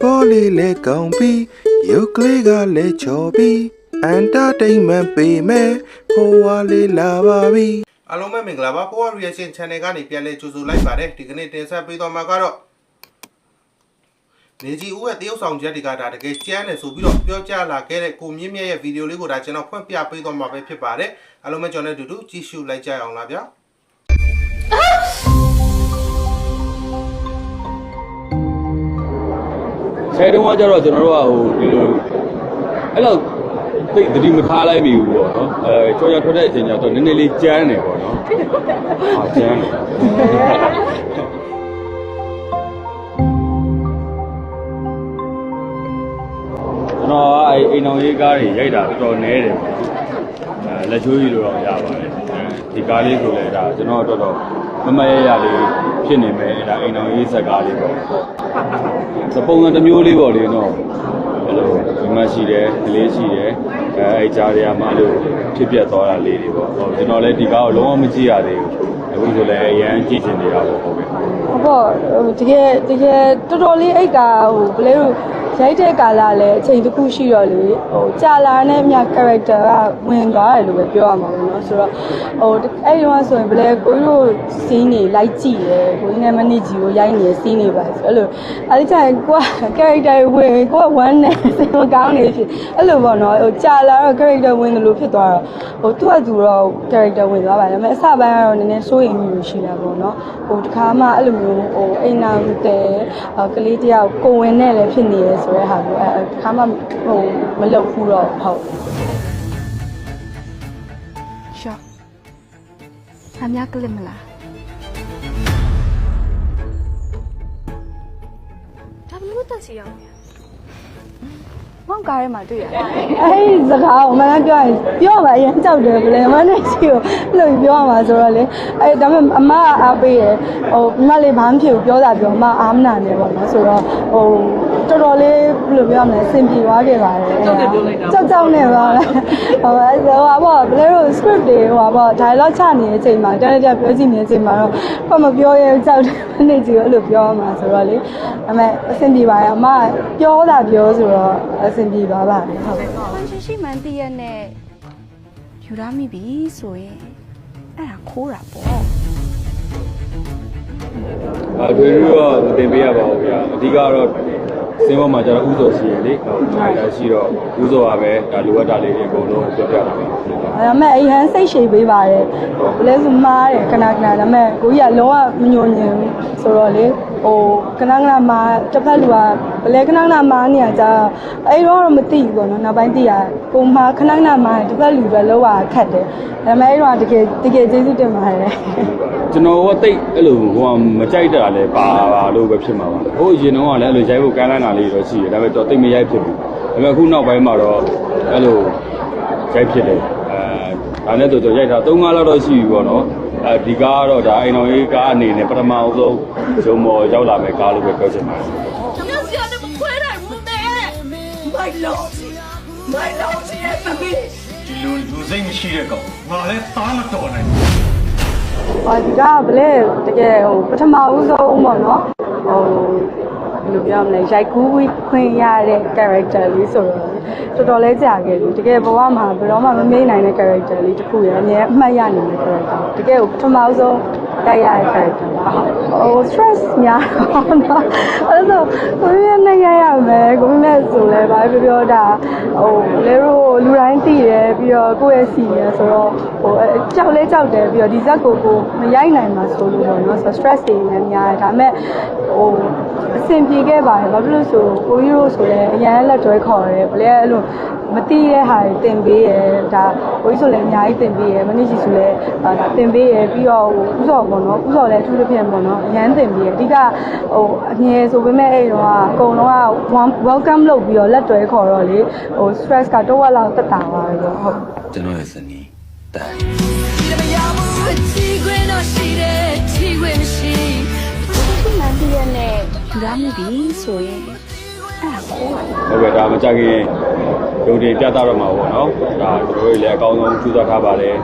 ပေါ်လေးလဲကောင်းပြီးရုပ်ကလေးကလည်းချော်ပြီးအန်တာတိန်မန်ပေးမယ်ဟိုဝါလေးလာပါပြီအားလုံးပဲမင်္ဂလာပါပေါ် reaction channel ကနေပြန်လဲကြိုဆိုလိုက်ပါတယ်ဒီကနေ့တင်ဆက်ပေးသွားမှာကတော့နေကြီးဦးရဲ့တရုတ်ဆောင်ချက်တွေကဒါတကယ်ကျန်းတယ်ဆိုပြီးတော့ပြောကြားလာခဲ့တဲ့ကိုမြင့်မြတ်ရဲ့ဗီဒီယိုလေးကိုဒါကျွန်တော်ဖွင့်ပြပေးသွားမှာပဲဖြစ်ပါတယ်အားလုံးပဲကျွန်တော်တို့အတူတူကြည့်ရှုလိုက်ကြရအောင်လားဗျာ ဆယ်တုန်းကကျတော့ကျွန်တော်တို့ကဟိုဒီလိုအဲ့လောက်သိသတိမထားလိုက်မိဘူးပေါ့နော်အဲကြော်ရထွက်တဲ့အချိန်ကျတော့နည်းနည်းလေးကြမ်းတယ်ပေါ့နော်ဟာကြမ်းတယ်ကျွန်တော်ကအဲ့အိမ်အောင်ရေးကားတွေရိုက်တာတော်တော်နည်းတယ်ပေါ့အဲလက်ချိုးကြီးလိုတော့ရပါတယ်ဒီကားလေးဆိုလဲဒါကျွန်တော်တော်တော် မမရရလေးဖြစ်နေမယ်ဒါအိမ်အောင်ရေးဇက်ကားလေးပေါ့စပုံစံတစ်မျိုးလေးပေါ့လေနော်အဲ့လိုဒီမှာရှိတယ်ကလေးရှိတယ်အဲအဲ့ကြားထဲမှာအဲ့လိုဖြစ်ပြတ်သွားတာလေးတွေပေါ့ဟိုကျွန်တော်လည်းဒီကားကိုလုံးဝမကြည့်ရသေးဘူးအခုဆိုလည်းအရန်ကြည့်ချင်နေတာပေါ့ဟုတ်ကဲ့ဟုတ်ပေါ့ဟိုတကယ်တကယ်တော်တော်လေးအိတ်ကဟိုဘလဲတို့ ရိုက်တဲ့ကာလလည်းအချိန်တစ်ခုရှိတော့လေဟိုကြာလာတဲ့မြ character ကဝင်သွားတယ်လို့ပဲပြောရမှာပေါ့နော်ဆိုတော့ဟိုအဲ့ဒီတော့ဆိုရင်ဘလဲကိုကြီးတို့စီးနေလိုက်ကြည့်တယ်ကိုကြီးနဲ့မနစ်ကြီးကိုရိုက်နေတဲ့စီးနေပါဆိုအဲ့လိုအဲ့ဒီကျရင်ကိုက character ဝင်ကိုကဝမ်းနဲ့စိတ်မကောင်းနေဖြစ်အဲ့လိုပေါ့နော်ဟိုကြာလာတော့ character ဝင်တယ်လို့ဖြစ်သွားတော့ဟိုသူ့အတူတော့ character ဝင်သွားပါတယ်ဒါပေမဲ့အစပိုင်းကတော့နည်းနည်းစိုးရိမ်မှုရှိတာပေါ့နော်ဟိုတခါမှအဲ့လိုမျိုးဟိုအိမ်နာတဲ့ကလေးတယောက်ကိုဝင်နဲ့လည်းဖြစ်နေရဲဆိုတဲ့ဟာမျိုးအဲတခါမှဟိုမလုပ်ဘူးတော့ဟုတ်ရှော့အများကလစ်မလားဒါဘလို့တက်စီအောင်လဲမောင်ကားထဲမှာတွေ့ရတယ်အဲ့ဒီစကားကိုမနပြောရင်ပြောပါအရင်ကြောက်တယ်ဘယ်လဲမနဲ့ရှိကိုအဲ့လိုပြောရမှာဆိုတော့လေအဲ့ဒါပေမဲ့အမကအားပေးရဟိုမလေးဘာမှဖြစ်ဘူးပြောတာပြောအမအားမနာနေပေါ့နော်ဆိုတော့ဟို တော်တော်လေးဘယ်လိုပြောရမလဲအဆင်ပြေသွားခဲ့ပါတယ်ကြောက်တယ်ပြောလိုက်တာကြောက်ကြောက်နေပါလားဟိုအဲ့ဒါဟိုပေါ့ဘယ်လို script တွေဟိုပေါ့ dialogue ချနေတဲ့အချိန်မှာတန်းတန်းပြောကြည့်နေတဲ့အချိန်မှာတော့ဘာမပြောရဲကြောက်တယ်မနဲ့ကြီးကိုအဲ့လိုပြောရမှာဆိုတော့လေဒါပေမဲ့အဆင်ပြေပါရဲ့အမပြောတာပြောဆိုတော့အဆင်ပြေသွားပါတယ်ဟုတ်ဖန်ရှင်ရှိမှန်တည့်ရက်နဲ့ယူရမိပြီဆိုရင်အဲ့ဒါခိုးတာပေါ့အထွေထွေတော့မတင်ပေးရပါဘူးဗျာအဓိကတော့ စင်းပေါ်မှာကျတော့ဥစောရှိရလေဟုတ်ဒါရှိတော့ဥစောကပဲဒါလိုအပ်တာလေးတွေအကုန်လုံးပြပြတာပါဒါပေမဲ့အရင်စိတ်ရှည်ပေးပါတယ်ဘယ်လဲဆိုမှားတယ်ခဏခဏဒါပေမဲ့ကိုကြီးကလုံးဝမညွန်ညင်ဘူးဆိုတော့လေ ဟိုခဏခဏမှာတစ်ဖက်လူကဘယ်လဲခဏခဏမှားနေရကြအဲ့တော့တော့မသိဘူးပေါ့နော်နောက်ပိုင်းသိရကိုမှာခဏခဏမှာတစ်ဖက်လူပဲလုံးဝခတ်တယ်ဒါပေမဲ့အဲ့တော့တကယ်တကယ်ကျေးဇူးတင်ပါတယ်ကျွန်တော်ကတိတ်အဲ့လိုဟိုကမကြိုက်တာလဲပါပါလို့ပဲဖြစ်မှာပါဟိုအရင်တော့ကလည်းအဲ့လိုရိုက်ဖို့ကမ်းလှမ်းတာလေးတော့ရှိတယ်ဒါပေမဲ့တော့တိတ်မရိုက်ဖြစ်ဘူးဒါပေမဲ့အခုနောက်ပိုင်းမှာတော့အဲ့လိုရိုက်ဖြစ်တယ်အဲဒါနဲ့တော့ကျွန်တော်ရိုက်တာ၃၅လောက်တော့ရှိပြီပေါ့နော် အဲဒီကားကတော့ဒါအိမ်တော်ကြီးကားအနေနဲ့ပထမအောင်ဆုံးဂျုံမော်ရောက်လာမဲ့ကားလို့ပဲပြောချင်ပါတယ်။ကျွန်တော်ကတော့မခွဲနိုင်ဘူးတဲ့။ My lord My lord ရဲ့သမီးဒီလူလူစိတ်မရှိတဲ့ကောင်ငါလည်းသားမတော်နိုင်ဘူး။အော်ဒီကဗလဲတကယ်ဟိုပထမဦးဆုံးပေါ့နော်။ဟိုဘယ်လိုပြောမလဲရိုက်ကူးခွင့်ရတဲ့ character လေးဆိုတော့ တော်တော်လေးကြာခဲ့ပြီတကယ်ဘဝမှာဘယ်တော့မှမမေ့နိုင်တဲ့ character လေးတစ်ခုရယ်အများအမှတ်ရနိုင်တဲ့ character တကယ်ကိုပထမဦးဆုံးတိုက်ရတဲ့ character ပါဟို stress များတော့နော်အဲ့ဒါကိုရနေရရမယ်ကိုမြတ်ဆိုလဲဘာပြောပြောတာဟိုလေတို့လူတိုင်းသိတယ်ပြီးတော့ကိုယ့်ရဲ့စီရယ်ဆိုတော့ဟိုကြောက်လဲကြောက်တယ်ပြီးတော့ဒီဇက်ကိုကိုမရိုက်နိုင်မှာဆိုလို့ပေါ့နော်ဆိုတော့ stress တွေလည်းများတယ်ဒါပေမဲ့ဟို အဆင်ပြေခဲ့ပါတယ်ဘာဖြစ်လို့ဆိုကိုကြီးတို့ဆိုလဲအရန်လက်တွဲခေါ်တယ်ဘလဲအဲ့လိုမတိတဲ့ဟာတွေတင်ပေးရယ်ဒါကိုကြီးဆိုလည်းအများကြီးတင်ပေးရယ်မနစ်ကြီးဆိုလည်းဒါတင်ပေးရယ်ပြီးတော့ဟိုဥစော်ပေါ့နော်ဥစော်လည်းအထူးသဖြင့်ပေါ့နော်အရန်တင်ပေးရယ်အဓိကဟိုအငယ်ဆိုပေမဲ့အဲ့တော့အကုန်လုံးက welcome လုပ်ပြီးတော့လက်တွဲခေါ်တော့လေဟို stress ကတော့ဝက်လောက်တက်တာပါပဲပေါ့ဟုတ်ကျွန်တော်ရဲ့ဇနီးတန် 会是。ဖန်ရှင်ရှိမှန်တည့်ရက်နဲ့ယူရမိပြီဆိုရင်ဟုတ်ကဲ့ဒါမကြခင်ရုံတင်ပြသတော့မှာပေါ့နော်ဒါကျွန်တော်တို့လည်းအကောင်းဆုံးကြိုးစားထားပါတယ်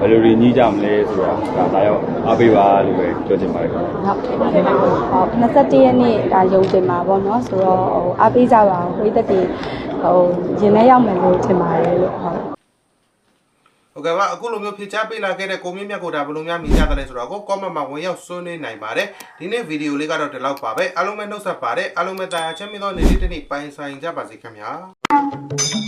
ဘယ်လိုတွေညှိကြမလဲဆိုတာဒါဒါရောက်အားပေးပါလို့ပဲပြောချင်ပါတယ်ဟုတ်ဟော21ရက်နေ့ဒါရုံတင်မှာပေါ့နော်ဆိုတော့ဟိုအားပေးကြပါဦးပရိသတ်တွေဟိုရင်ထဲရောက်မယ်လို့ထင်ပါတယ်လို့ဟုတ် ဟုတ်ကဲ့ပါအခုလိုမျိုးဖြည့်ချပေးလာခဲ့တဲ့ကိုမင်းမြတ်ကိုဒါဘယ်လိုများမြင်ကြတယ်ဆိုတော့ကို comment မှာဝင်ရောက်ဆွေးနွေးနိုင်ပါတယ်ဒီနေ့ဗီဒီယိုလေးကတော့ဒီလောက်ပါပဲအားလုံးပဲနှုတ်ဆက်ပါတယ်အားလုံးပဲတာယာချမ်းမြေ့သောနေ့လေးတစ်နေ့ပိုင်ဆိုင်ကြပါစေခင်ဗျာ